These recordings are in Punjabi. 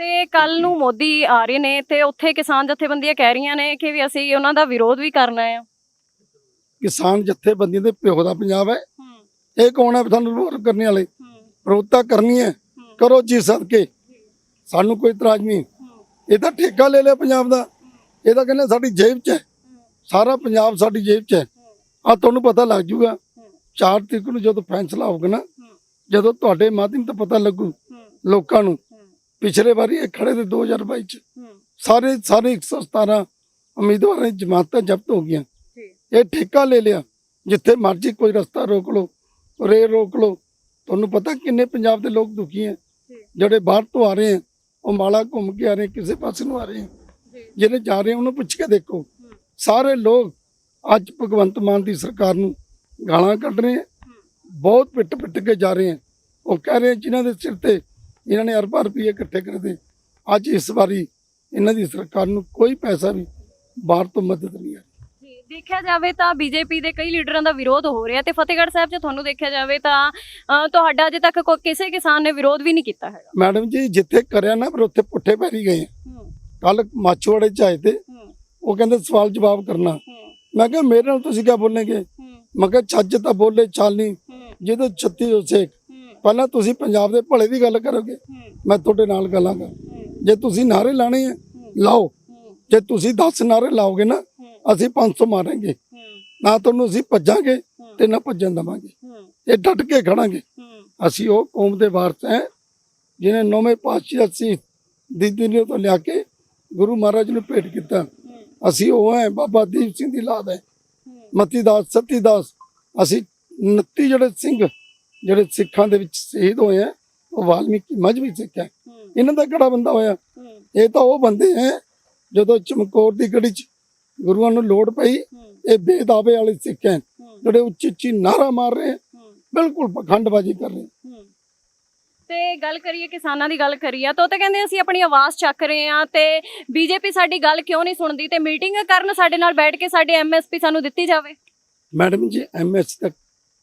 ਤੇ ਕੱਲ ਨੂੰ ਮੋਦੀ ਆ ਰਹੇ ਨੇ ਤੇ ਉੱਥੇ ਕਿਸਾਨ ਜਥੇਬੰਦੀਆਂ ਕਹਿ ਰਹੀਆਂ ਨੇ ਕਿ ਵੀ ਅਸੀਂ ਉਹਨਾਂ ਦਾ ਵਿਰੋਧ ਵੀ ਕਰਨਾ ਹੈ ਕਿਸਾਨ ਜਥੇਬੰਦੀਆਂ ਦੇ ਪਿਓ ਦਾ ਪੰਜਾਬ ਹੈ। ਇਹ ਕੌਣ ਹੈ ਸਾਨੂੰ ਵਿਰੋਧ ਕਰਨ ਵਾਲੇ? ਵਿਰੋਧਤਾ ਕਰਨੀ ਹੈ। ਕਰੋ ਜੀ ਸਦਕੇ। ਸਾਨੂੰ ਕੋਈ ਇਤਰਾਜ਼ ਨਹੀਂ। ਇਹ ਤਾਂ ਠੇਕਾ ਲੈ ਲਿਆ ਪੰਜਾਬ ਦਾ। ਇਹ ਤਾਂ ਕਹਿੰਦੇ ਸਾਡੀ ਜੇਬ 'ਚ ਹੈ। ਸਾਰਾ ਪੰਜਾਬ ਸਾਡੀ ਜੇਬ 'ਚ ਹੈ। ਆ ਤੁਹਾਨੂੰ ਪਤਾ ਲੱਗ ਜੂਗਾ। 4 ਤਰੀਕ ਨੂੰ ਜਦੋਂ ਫੈਸਲਾ ਹੋਊਗਾ ਨਾ ਜਦੋਂ ਤੁਹਾਡੇ ਮਾਧਿਅਮ ਤੋਂ ਪਤਾ ਲੱਗੂ ਲੋਕਾਂ ਨੂੰ ਪਿਛਲੇ ਵਾਰੀ ਇਹ ਖੜੇ ਤੇ 2022 ਚ। ਸਾਰੇ ਸਾਰੇ 117 ਉਮੀਦਵਾਰਾਂ ਦੀ ਜਮਾਤਾਂ ਜ਼ਬਤ ਹੋ ਗਈਆਂ। ਇਹ ਠੇਕਾ ਲੈ ਲਿਆ। ਜਿੱਥੇ ਮਰਜ਼ੀ ਕੋਈ ਰਸਤਾ ਰੋਕ ਲਓ ਰੇਲ ਰੋਕ ਲਓ। ਤੁਹਾਨੂੰ ਪਤਾ ਕਿੰਨੇ ਪੰਜਾਬ ਦੇ ਲੋਕ ਦੁਖੀ ਹੈ। ਜਿਹੜੇ ਬਾਹਰ ਤੋਂ ਆ ਰਹੇ ਹੈ ਉਹ ਮਾਲਾ ਘੁੰਮ ਕੇ ਆ ਰਹੇ ਕਿਸੇ ਪਾਸੇ ਨੂੰ ਆ ਰਹੇ ਹੈ। ਜਿਹੜੇ ਜਾ ਰਹੇ ਉਹਨੂੰ ਪੁੱਛ ਕੇ ਦੇਖੋ। ਸਾਰੇ ਲੋਕ ਅੱਜ ਭਗਵੰਤ ਮਾਨ ਦੀ ਸਰਕਾਰ ਨੂੰ ਗਾਲਾਂ ਕੱਢ ਰਹੇ ਹੈ। ਬਹੁਤ ਪਿੱਟ ਪਿੱਟ ਕੇ ਜਾ ਰਹੇ ਹੈ। ਉਹ ਕਹਿ ਰਹੇ ਜਿਨ੍ਹਾਂ ਦੇ ਸਿਰ ਤੇ ਇਹਨਾਂ ਨੇ ਅਰਬਾਂ ਰੁਪਏ ਇਕੱਠੇ ਕਰਦੇ ਅੱਜ ਇਸ ਵਾਰੀ ਇਹਨਾਂ ਦੀ ਸਰਕਾਰ ਨੂੰ ਕੋਈ ਪੈਸਾ ਵੀ ਬਾਹਰ ਤੋਂ ਮਦਦ ਨਹੀਂ ਜੀ ਦੇਖਿਆ ਜਾਵੇ ਤਾਂ ਬੀਜੇਪੀ ਦੇ ਕਈ ਲੀਡਰਾਂ ਦਾ ਵਿਰੋਧ ਹੋ ਰਿਹਾ ਤੇ ਫਤਿਹਗੜ੍ਹ ਸਾਹਿਬ 'ਚ ਤੁਹਾਨੂੰ ਦੇਖਿਆ ਜਾਵੇ ਤਾਂ ਤੁਹਾਡਾ ਅਜੇ ਤੱਕ ਕੋਈ ਕਿਸੇ ਕਿਸਾਨ ਨੇ ਵਿਰੋਧ ਵੀ ਨਹੀਂ ਕੀਤਾ ਹੈਗਾ। ਮੈਡਮ ਜੀ ਜਿੱਥੇ ਕਰਿਆ ਨਾ ਪਰ ਉੱਥੇ ਪੁੱਠੇ ਪੈਰੀ ਗਏ ਕੱਲ ਮਾਛੋੜੇ ਚ ਆਏ ਤੇ ਉਹ ਕਹਿੰਦੇ ਸਵਾਲ ਜਵਾਬ ਕਰਨਾ। ਮੈਂ ਕਿਹਾ ਮੇਰੇ ਨਾਲ ਤੁਸੀਂ ਕਿਆ ਬੋਲਣਗੇ? ਮੈਂ ਕਿਹਾ ਛੱਜ ਤਾਂ ਬੋਲੇ ਚਾਲਨੀ ਹੂੰ। ਜਿਹਦੇ ਛੱਤੀ ਹੋ ਸੇਕ ਹੂੰ ਪਹਿਲਾਂ ਤੁਸੀਂ ਪੰਜਾਬ ਦੇ ਭਲੇ ਦੀ ਗੱਲ ਕਰੋਗੇ ਮੈਂ ਤੁਹਾਡੇ ਨਾਲ ਗੱਲਾਂ ਕਰ ਹੂੰ। ਜੇ ਤੁਸੀਂ ਨਾਰੇ ਲਾਣੇ ਆ ਲਾਓ। ਜੇ ਤੁਸੀਂ 10 ਨਾਰੇ ਲਾਓਗੇ ਨਾ ਅਸੀਂ 500 ਮਾਰਾਂਗੇ। ਨਾ ਤੁਹਾਨੂੰ ਅਸੀਂ ਭੱਜਾਂਗੇ ਤੇ ਨਾ ਭੱਜਣ ਦਵਾਂਗੇ। ਇਹ ਡਟ ਕੇ ਖੜਾਂਗੇ। ਅਸੀਂ ਉਹ ਕੌਮ ਦੇ ਵਾਰਸ ਹੈ ਜਿਨੇ ਨੌਵੇਂ ਪਾਤਸ਼ਾਹ ਸੀ ਦੀ ਦੁਨੀਆ ਤੋਂ ਲਿਆ ਕੇ ਗੁਰੂ ਮਹਾਰਾਜ ਨੂੰ ਭੇਟ ਕੀਤਾ। ਅਸੀਂ ਉਹ ਹੈ ਬਾਬਾ ਦੀਪ ਸਿੰਘ ਦੀ ਲਾਦ ਹੈ। ਮਤੀ ਦਾਸ ਸਤੀ ਦਾਸ ਅਸੀਂ 29 ਜਿਹੜੇ ਸਿੰਘ ਜਿਹੜੇ ਸਿੱਖਾਂ ਦੇ ਵਿੱਚ ਸ਼ਹੀਦ ਹੋਏ ਆ ਉਹ ਵਾਲਮੀਕੀ ਮਜਬੀ ਸਿੱਖ ਹੈ। ਇਹਨਾਂ ਦਾ ਕਿਹੜਾ ਬੰਦਾ ਹੋਇਆ? ਇਹ ਤਾਂ ਉਹ ਬੰਦੇ ਹੈ ਜਦੋਂ ਚਮਕੌਰ ਦੀ ਗੜੀ ਚ ਗੁਰੂਆਂ ਨੂੰ ਲੋੜ ਪਈ ਇਹ ਬੇਦਾਵੇ ਵਾਲੇ ਸਿੱਖ ਹੈ ਜਿਹੜੇ ਉੱਚੀ ਉੱਚੀ ਨਾਰਾ ਮਾਰ ਰਹੇ ਬਿਲਕੁਲ ਪਖੰਡਬਾਜ਼ੀ ਕਰ ਰਹੇ। ਤੇ ਗੱਲ ਕਰੀਏ ਕਿਸਾਨਾਂ ਦੀ ਗੱਲ ਕਰੀਏ ਤਾਂ ਉਹ ਤਾਂ ਕਹਿੰਦੇ ਅਸੀਂ ਆਪਣੀ ਆਵਾਜ਼ ਚੱਕ ਰਹੇ ਹਾਂ ਤੇ ਬੀਜੇਪੀ ਸਾਡੀ ਗੱਲ ਕਿਉਂ ਨਹੀਂ ਸੁਣਦੀ ਤੇ ਮੀਟਿੰਗ ਕਰਨ ਸਾਡੇ ਨਾਲ ਬੈਠ ਕੇ ਸਾਡੇ ਐਮਐਸਪੀ ਸਾਨੂੰ ਦਿੱਤੀ ਜਾਵੇ? ਮੈਡਮ ਜੀ ਐਮਐਸ ਤੱਕ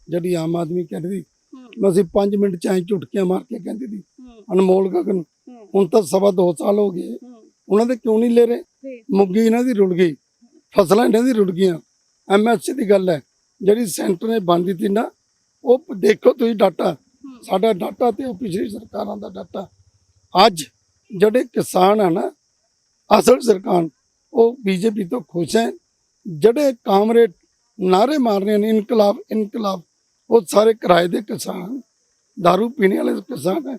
ਜਿਹੜੀ ਆਮ ਆਦਮੀ ਕਹਿੰਦੀ ਅਸੀਂ 5 ਮਿੰਟ ਚ ਐਂ ਝੁਟਕੀਆਂ ਮਾਰ ਕੇ ਕਹਿੰਦੀ ਸੀ ਅਨਮੋਲ ਗਗਨ ਹੁਣ ਤਾਂ ਸਵਾ 2 ਸਾਲ ਹੋ ਗਏ। ਉਹਨਾਂ ਦੇ ਕਿਉਂ ਨਹੀਂ ਲੈ ਰਹੇ। ਮੁੱਗੀ ਇਹਨਾਂ ਦੀ ਰੁੜ ਗਈ। ਫਸਲਾਂ ਇਹਨਾਂ ਦੀ ਰੁੜ ਗਈਆਂ। ਐਮਐਸਸੀ ਦੀ ਗੱਲ ਹੈ। ਜਿਹੜੀ ਸੈਂਟਰ ਨੇ ਬੰਦ ਦਿੱਤੀ ਨਾ ਉਹ ਦੇਖੋ ਤੁਸੀਂ ਡਾਟਾ। ਸਾਡਾ ਡਾਟਾ ਤੇ ਉਹ ਪਿਛਲੀ ਸਰਕਾਰਾਂ ਦਾ ਡਾਟਾ। ਅੱਜ ਜਿਹੜੇ ਕਿਸਾਨ ਆ ਨਾ ਅਸਲ ਸਰਕਾਰ ਉਹ ਬੀਜੇਪੀ ਤੋਂ ਖੁਸ਼ ਹੈ। ਜਿਹੜੇ ਕਾਮਰੇਡ ਨਾਰੇ ਮਾਰ ਰਹੇ ਨੇ ਇਨਕਲਾਬ ਇਨਕਲਾਬ ਉਹ ਸਾਰੇ ਕਿਰਾਏ ਦੇ ਕਿਸਾਨ दारू ਪੀਣੇ ਵਾਲੇ ਕਿਸਾਨ ਹੈ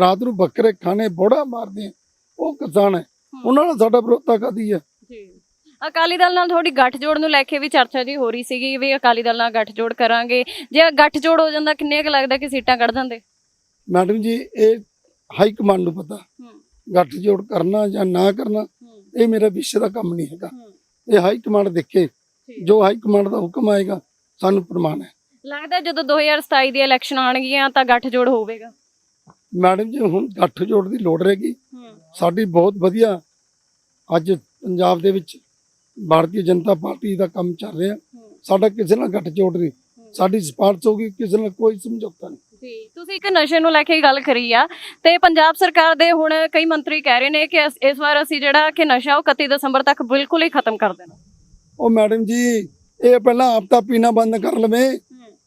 ਰਾਤ ਨੂੰ ਬੱਕਰੇ ਖਾਣੇ ਬੋੜਾ ਮਾਰਦੇ ਉਹ ਕਿਸਾਨ ਹੈ। ਉਹਨਾਂ ਨਾਲ ਸਾਡਾ ਵਿਰੋਧਤਾ ਕਰਦੀ ਹੈ? ਜੀ। ਅਕਾਲੀ ਦਲ ਨਾਲ ਥੋੜੀ ਗੱਠਜੋੜ ਨੂੰ ਲੈ ਕੇ ਵੀ ਚਰਚਾ ਜੀ ਹੋ ਰਹੀ ਸੀਗੀ ਵੀ ਅਕਾਲੀ ਦਲ ਨਾਲ ਗੱਠਜੋੜ ਕਰਾਂਗੇ। ਜੇ ਗੱਠਜੋੜ ਹੋ ਜਾਂਦਾ ਕਿੰਨੇ ਕੁ ਲੱਗਦਾ ਕਿ ਸੀਟਾਂ ਕੱਢ ਦਿੰਦੇ? ਮੈਡਮ ਜੀ ਇਹ ਹਾਈ ਕਮਾਂਡ ਨੂੰ ਪਤਾ। ਗੱਠ ਜੋੜ ਕਰਨਾ ਜਾਂ ਨਾ ਕਰਨਾ ਇਹ ਮੇਰਾ ਵਿਸ਼ੇ ਦਾ ਕੰਮ ਨਹੀਂ ਹੈਗਾ। ਇਹ ਹਾਈ ਕਮਾਂਡ ਦੇਖੇ। ਜੋ ਹਾਈ ਕਮਾਂਡ ਦਾ ਹੁਕਮ ਆਏਗਾ ਸਾਨੂੰ ਪ੍ਰਮਾਣ ਹੈ। ਲੱਗਦਾ ਜਦੋਂ 2027 ਦੀ ਇਲੈਕਸ਼ਨ ਆਣਗੀਆਂ ਤਾਂ ਗੱਠਜੋੜ ਹੋਵੇਗਾ। ਮੈਡਮ ਜੀ ਹੁਣ ਗੱਠ ਜੋੜ ਦੀ ਲੋੜ ਰਹੇਗੀ। ਸਾਡੀ ਬਹੁਤ ਵਧੀਆ ਅੱਜ ਪੰਜਾਬ ਦੇ ਵਿੱਚ ਭਾਰਤੀ ਜਨਤਾ ਪਾਰਟੀ ਦਾ ਕੰਮ ਚੱਲ ਰਿਹਾ। ਸਾਡਾ ਕਿਸੇ ਨਾਲ ਗੱਠ ਜੋੜ ਨਹੀਂ ਸਾਡੀ ਸਪਾਰਸ਼ ਹੋਗੀ ਕਿਸੇ ਨਾਲ ਕੋਈ ਸਮਝੌਤਾ ਨਹੀਂ। ਜੀ ਤੁਸੀਂ ਇੱਕ ਨਸ਼ੇ ਨੂੰ ਲੈ ਕੇ ਗੱਲ ਕਰੀ ਆ ਤੇ ਪੰਜਾਬ ਸਰਕਾਰ ਦੇ ਹੁਣ ਕਈ ਮੰਤਰੀ ਕਹਿ ਰਹੇ ਨੇ ਕਿ ਇਸ ਵਾਰ ਅਸੀਂ ਜਿਹੜਾ ਕਿ ਨਸ਼ਾ ਉਹ 31 ਦਸੰਬਰ ਤੱਕ ਬਿਲਕੁਲ ਹੀ ਖਤਮ ਕਰ ਦੇਣਾ। ਉਹ ਮੈਡਮ ਜੀ ਇਹ ਪਹਿਲਾਂ ਆਪ ਤਾਂ ਪੀਣਾ ਬੰਦ ਕਰ ਲਵੇ।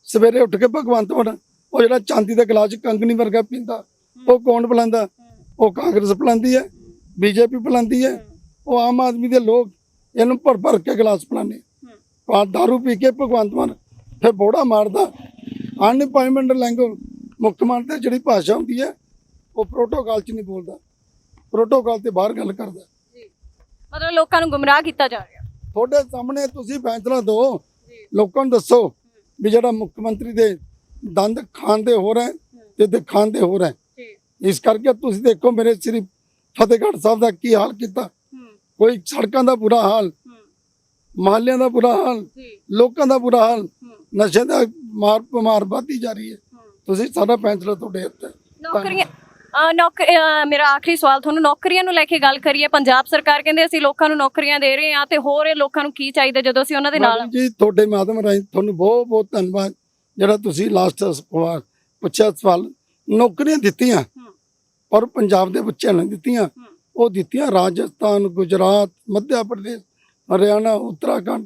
ਸਵੇਰੇ ਉੱਠ ਕੇ ਭਗਵੰਤ ਮਾਨ ਉਹ ਜਿਹੜਾ ਚਾਂਦੀ ਦਾ ਗਲਾਸ ਕੰਗਣੀ ਵਰਗਾ ਪੀਂਦਾ ਉਹ ਕੌਣ ਪਿਲਾਉਂਦਾ ਉਹ ਕਾਂਗਰਸ ਪਿਲਾਉਂਦੀ ਹੈ ਬੀਜੇਪੀ ਪਿਲਾਉਂਦੀ ਹੈ ਉਹ ਆਮ ਆਦਮੀ ਦੇ ਲੋਕ ਇਹਨੂੰ ਭਰ ਭਰ ਕੇ ਗਲਾਸ ਪਿਲਾਉਂਦੇ ਪਾ दारू ਪੀ ਕੇ ਭਗਵੰਤ ਮਾਨ ਫਿਰ ਬੋੜਾ ਮਾਰਦਾ। ਅਨਪਾਇਮੈਂਟ ਲੈਂਗੁਏਜ ਮੁੱਖ ਮੰਤਰੀ ਜਿਹੜੀ ਭਾਸ਼ਾ ਹੁੰਦੀ ਹੈ ਉਹ ਪ੍ਰੋਟੋਕਾਲ 'ਚ ਨਹੀਂ ਬੋਲਦਾ। ਪ੍ਰੋਟੋਕਾਲ ਤੇ ਬਾਹਰ ਗੱਲ ਕਰਦਾ। ਜੀ। ਮਤਲਬ ਲੋਕਾਂ ਨੂੰ ਗੁੰਮਰਾਹ ਕੀਤਾ ਜਾ ਰਿਹਾ। ਤੁਹਾਡੇ ਸਾਹਮਣੇ ਤੁਸੀਂ ਫੈਸਲਾ ਦਿਓ। ਲੋਕਾਂ ਨੂੰ ਦੱਸੋ। ਵੀ ਜਿਹੜਾ ਮੁੱਖ ਮੰਤਰੀ ਦੇ ਦੰਦ ਖਾਂਦੇ ਹੋ ਰਹੇ ਤੇ ਦਿਖਾਉਂਦੇ ਹੋ ਰਹੇ। ਇਸ ਕਰਕੇ ਤੁਸੀਂ ਦੇਖੋ ਮੇਰੇ ਸ੍ਰੀ ਫਤਿਹਗੜ੍ਹ ਸਾਹਿਬ ਦਾ ਕੀ ਹਾਲ ਕੀਤਾ। ਕੋਈ ਸੜਕਾਂ ਦਾ ਬੁਰਾ ਹਾਲ ਮਹੱਲਿਆਂ ਦਾ ਬੁਰਾ ਹਾਲ ਲੋਕਾਂ ਦਾ ਬੁਰਾ ਹਾਲ ਨਸ਼ੇ ਦਾ ਮਾਰ ਬਿਮਾਰ ਵੱਧਦੀ ਜਾ ਰਹੀ ਹੈ। ਤੁਸੀਂ ਸਾਡਾ ਫੈਸਲਾ ਤੁਹਾਡੇ ਹੱਥ ਹੈ। ਨੌਕਰੀਆਂ ਅ, ਮੇਰਾ ਆਖਰੀ ਸਵਾਲ ਤੁਹਾਨੂੰ ਨੌਕਰੀਆਂ ਨੂੰ ਲੈ ਕੇ ਗੱਲ ਕਰੀਏ ਪੰਜਾਬ ਸਰਕਾਰ ਕਹਿੰਦੇ ਅਸੀਂ ਲੋਕਾਂ ਨੂੰ ਨੌਕਰੀਆਂ ਦੇ ਰਹੇ ਹਾਂ ਤੇ ਹੋਰ ਇਹ ਲੋਕਾਂ ਨੂੰ ਕੀ ਚਾਹੀਦਾ ਜਦੋਂ ਅਸੀਂ ਉਹਨਾਂ ਦੇ ਨਾਲ ਮੈਡਮ ਜੀ ਤੁਹਾਡੇ ਮਾਧਿਅਮ ਰਾਹੀਂ ਤੁਹਾਨੂੰ ਬਹੁਤ ਬਹੁਤ ਧੰਨਵਾਦ ਜਿਹੜਾ ਤੁਸੀਂ ਲਾਸਟ ਸਵਾਲ ਪੁੱਛਿਆ ਸਵਾਲ ਨੌਕਰੀਆਂ ਦਿੱਤੀਆਂ ਪਰ ਪੰਜਾਬ ਦੇ ਬੱਚਿਆਂ ਨੇ ਦਿੱਤੀਆਂ। ਉਹ ਦਿੱਤੀਆਂ ਰਾਜਸਥਾਨ ਗੁਜਰਾਤ ਮੱਧ ਪ੍ਰਦੇਸ਼ ਹਰਿਆਣਾ ਉੱਤਰਾਖੰਡ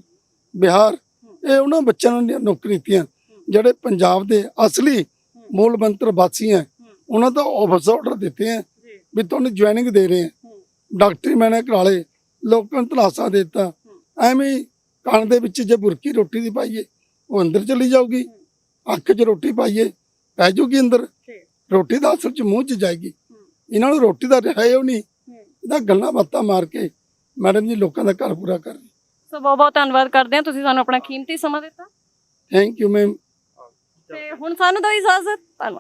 ਬਿਹਾਰ ਇਹ ਉਹਨਾਂ ਬੱਚਿਆਂ ਨੂੰ ਨੌਕਰੀ ਦਿੱਤੀਆਂ ਜਿਹੜੇ ਪੰਜਾਬ ਦੇ ਅਸਲੀ ਮੂਲ ਮੰਤਰ ਵਾਸੀ ਹੈ। ਉਹਨਾਂ ਦਾ ਆਫਿਸ ਆਰਡਰ ਦਿੱਤੇ ਜੀ। ਵੀ ਤੁਹਾਨੂੰ ਜੁਆਇਨਿੰਗ ਦੇ ਰਹੇ ਹਾਂ। ਡਾਕਟਰੀ ਮੈਨੇ ਕਰਾ ਲਏ ਲੋਕਾਂ ਨੂੰ ਤਲਾਸਾ ਦਿੱਤਾ। ਐਵੇਂ ਕੰਨ ਦੇ ਵਿੱਚ ਜੇ ਬੁਰਕੀ ਰੋਟੀ ਦੀ ਪਾਈਏ ਉਹ ਅੰਦਰ ਚਲੀ ਜਾਊਗੀ। ਅੱਖ 'ਚ ਰੋਟੀ ਪਾਈਏ ਪੈ ਜਾਊਗੀ ਅੰਦਰ। ਰੋਟੀ ਦਾ ਅਸਲ 'ਚ ਮੂੰਹ 'ਚ ਜਾਏਗੀ। ਇਹਨਾਂ ਨੂੰ ਰੋਟੀ ਦਾ ਰਿਹਾ ਉਹ ਨਹੀਂ। ਇਹਦਾ ਗੱਲਾਂ ਬਾਤਾਂ ਮਾਰ ਕੇ ਮੈਡਮ ਜੀ ਲੋਕਾਂ ਦਾ ਘਰ ਪੂਰਾ ਕਰ। ਸੋ ਬਹੁਤ ਬਹੁਤ ਧੰਨਵਾਦ ਕਰਦੇ ਹਾਂ। ਤੁਸੀਂ ਸਾਨੂੰ ਆਪਣਾ ਕੀਮਤੀ ਸਮਾਂ ਦਿੱਤਾ। ਥੈਂਕ ਯੂ ਮੈਮ ਤੇ ਹੁਣ ਸਾਨੂੰ ਦੋ ਇਜਾਜ਼ਤ। ਧੰਨਵਾਦ।